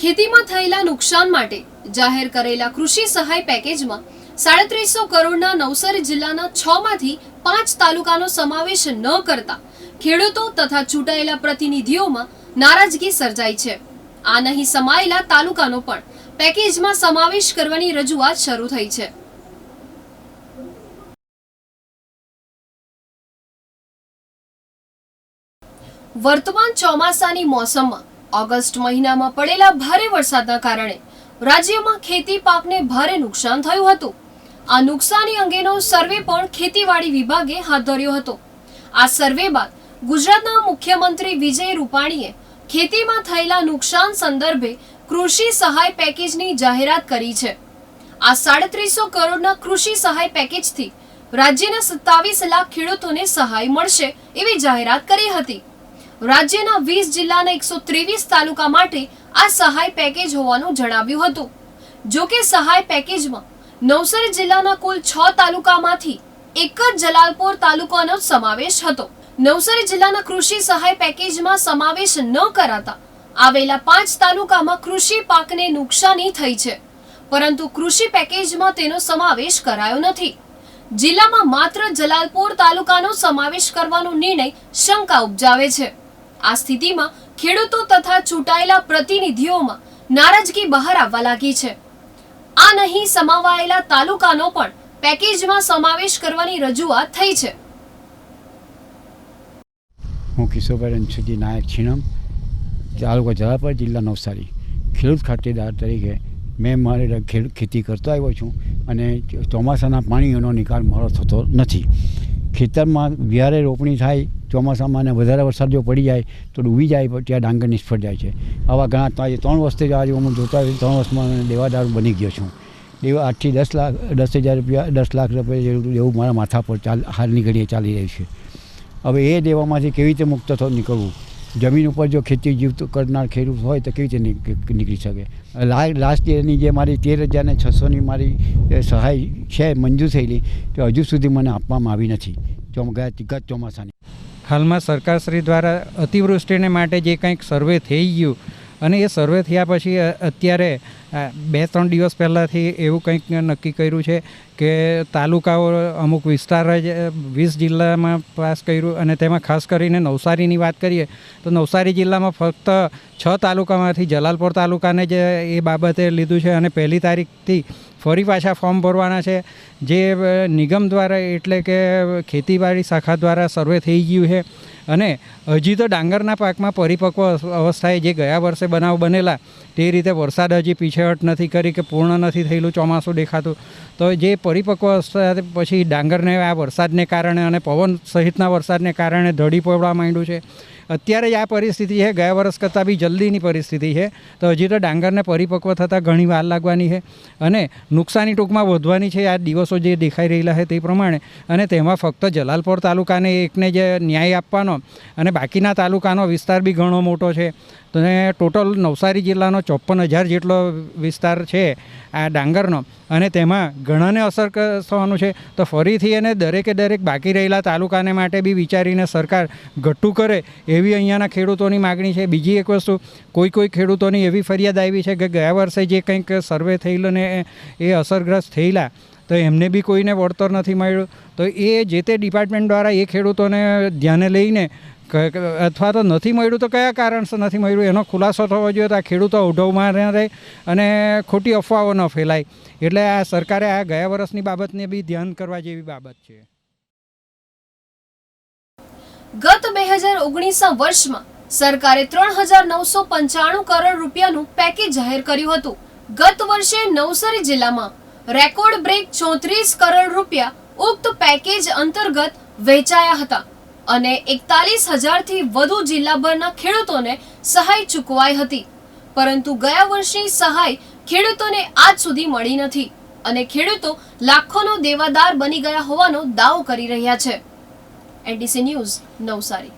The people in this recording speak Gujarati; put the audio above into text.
ખેતીમાં થયેલા નુકસાન માટે જાહેર કરેલા કૃષિ સહાય પેકેજમાં સાડત્રીસો કરોડના નવસારી જિલ્લાના છ માંથી પાંચ તાલુકાનો સમાવેશ ન કરતા ખેડૂતો તથા ચૂંટાયેલા પ્રતિનિધિઓમાં નારાજગી સર્જાઈ છે. આ નહીં સમાયેલા તાલુકાનો પણ પેકેજમાં સમાવેશ કરવાની રજૂઆત શરૂ થઈ છે. વર્તમાન ચોમાસાની મોસમમાં ઓગસ્ટ મહિનામાં પડેલા ભારે વરસાદના કારણે રાજ્યમાં ખેતી પાકને ભારે નુકસાન થયું હતું. આ નુકસાની અંગેનો સર્વે પણ ખેતીવાડી વિભાગે હાથ ધર્યો હતો. આ સર્વે બાદ ગુજરાતના મુખ્યમંત્રી વિજય રૂપાણીએ ખેતીમાં થયેલા નુકસાન સંદર્ભે કૃષિ સહાય પેકેજની જાહેરાત કરી છે. આ સાડત્રીસો કરોડના કૃષિ સહાય પેકેજથી રાજ્યના સત્તાવીસ લાખ ખેડૂતોને સહાય મળશે એવી જાહેરાત કરી હતી. રાજ્યના વીસ જિલ્લાના એકસો ત્રેવીસ તાલુકા માટે આ સહાય પેકેજ હોવાનું જણાવ્યું હતું. જો કે સહાય પેકેજમાં નવસારી જિલ્લાના કુલ છ તાલુકામાંથી એક જ જલાલપોર તાલુકાનો સમાવેશ હતો. નવસારી જિલ્લાના કૃષિ સહાય પેકેજમાં સમાવેશ ન કરાતા આવેલા પાંચ તાલુકામાં કૃષિ પાકને નુકસાની થઈ છે. પરંતુ કૃષિ પેકેજમાં તેનો સમાવેશ કરાયો નથી. જિલ્લામાં માત્ર જલાલપોર તાલુકાનો સમાવેશ કરવાનો નિર્ણય શંકા ઉપજાવે છે. આ સ્થિતિમાં ખેડૂતો તથા ચૂંટાયેલા પ્રતિનિધિઓમાં નારાજગી બહાર આવવા લાગી છે. આ નહીં સમાવાયેલા તાલુકાનો પણ પેકેજમાં સમાવેશ કરવાની રજૂઆત થઈ છે. હું કિશોરભાઈ રણછોડજી નાયક છીણમ તાલુકો જલાપર જિલ્લા નવસારી. ખેડૂત ખાતેદાર તરીકે મેં મારી ખેતી કરતો આવ્યો છું અને ચોમાસાના પાણીનો નિકાલ મારો થતો નથી. ખેતરમાં વ્યારે રોપણી થાય ચોમાસામાં અને વધારે વરસાદ જો પડી જાય, તો ડૂબી જાય ત્યાં ડાંગર નિષ્ફળ જાય છે. આવા ઘણા ત્રણ વર્ષથી આજે હું જોતા ત્રણ વર્ષમાં દેવાદાર બની ગયો છું. દેવા આઠથી દસ લાખ, દસ હજાર રૂપિયા, દસ લાખ રૂપિયા જેવું દેવું મારા માથા પર ચાલ હાલની ઘડીએ ચાલી રહ્યું છે. હવે એ દેવામાંથી કેવી રીતે મુક્ત થવું નીકળવું? જમીન ઉપર જો ખેતી જીવતું કરનાર ખેડૂત હોય તો કેવી રીતે નીકળી શકે? લાસ્ટ યરની જે મારી તેર હજાર ને છસોની મારી સહાય છે, મંજૂર થયેલી, તો હજુ સુધી મને આપવામાં આવી નથી. ચોમ, ગયા ગત ચોમાસાની. હાલમાં સરકારશ્રી દ્વારા અતિવૃષ્ટિને માટે જે કંઈક સર્વે થઈ ગયું અને એ સર્વે થયા પછી અત્યારે બે ત્રણ દિવસ પહેલાંથી એવું કંઈક નક્કી કર્યું છે કે તાલુકાઓ અમુક વિસ્તાર જ વીસ જિલ્લામાં પાસ કર્યું અને તેમાં ખાસ કરીને નવસારીની વાત કરીએ તો નવસારી જિલ્લામાં ફક્ત છ તાલુકામાંથી જલાલપોર તાલુકાને જ એ બાબતે લીધું છે અને પહેલી તારીખથી ફરી પાછા ફોર્મ ભરવાના છે. જે નિગમ દ્વારા એટલે કે ખેતીવાડી શાખા દ્વારા સર્વે થઈ ગયું છે. અને હજી તો ડાંગરના પાકમાં પરિપક્વ અવસ્થાએ જે ગયા વર્ષે બનાવ બનેલા, તે રીતે વરસાદ હજી પીછેહટ નથી કરી કે પૂર્ણ નથી થયેલું, ચોમાસું દેખાતું. તો જે પરિપક્વ અવસ્થા પછી ડાંગરને આ વરસાદને કારણે અને પવન સહિતના વરસાદને કારણે ધડી પડવા માંડ્યું છે. અત્યારે આ પરિસ્થિતિ છે. ગયા વર્ષ કરતાં બી જલ્દીની પરિસ્થિતિ છે. તો હજી તો ડાંગરને પરિપક્વ થતાં ઘણી વાર લાગવાની છે અને નુકસાની ટૂંકમાં વધવાની છે. આ દિવસો જે દેખાઈ રહેલા છે તે પ્રમાણે અને તેમાં ફક્ત જલાલપોર તાલુકાને એકને જે ન્યાય આપવાનો અને બાકીના તાલુકાનો વિસ્તાર બી ઘણો મોટો છે. તો ટોટલ નવસારી જિલ્લાનો ચોપ્પન હજાર જેટલો વિસ્તાર છે આ ડાંગરનો અને તેમાં ઘણાને અસર થવાનું છે. તો ફરીથી એને દરેકે દરેક બાકી રહેલા તાલુકાને માટે બી વિચારીને સરકાર ઘટ્ટું કરે એવી અહીંયાના ખેડૂતોની માગણી છે. બીજી એક વસ્તુ, કોઈ કોઈ ખેડૂતોની એવી ફરિયાદ આવી છે કે ગયા વર્ષે જે કંઈક સર્વે થયેલો ને એ- અસરગ્રસ્ત થયેલા, તો એમને બી કોઈને વળતર નથી મળ્યું. તો એ જે તે ડિપાર્ટમેન્ટ દ્વારા એ ખેડૂતોને ધ્યાને લઈને અથવા તો નથી મળ્યું, તો કયા કારણસર નથી મળ્યું? એનો ખુલાસો થવો જોઈએ તો આ ખેડૂતો ઉઢવમાં રહે અને ખોટી અફવાઓ ન ફેલાય. એટલે આ સરકારે આ ગયા વર્ષની બાબતને બી ધ્યાન કરવા જેવી બાબત છે. ગત બે હજાર ઓગણીસના વર્ષમાં સરકારે ત્રણ હજાર નવસો પંચાણું કરોડ રૂપિયાનું પેકેજ જાહેર કર્યું હતું. ગત વર્ષે નવસારી જિલ્લામાં રેકોર્ડ બ્રેક ચોત્રીસ કરોડ રૂપિયા ઉક્ત પેકેજ અંતર્ગત વેચાયા હતા અને એકતાલીસ હજારથી વધુ જિલ્લાભરના ખેડૂતોને સહાય ચૂકવાઈ હતી. પરંતુ ગયા વર્ષની સહાય ખેડૂતોને આજ સુધી મળી નથી અને ખેડૂતો લાખોનો દેવાદાર બની ગયા હોવાનો દાવો કરી રહ્યા છે. NDC News, Navsari.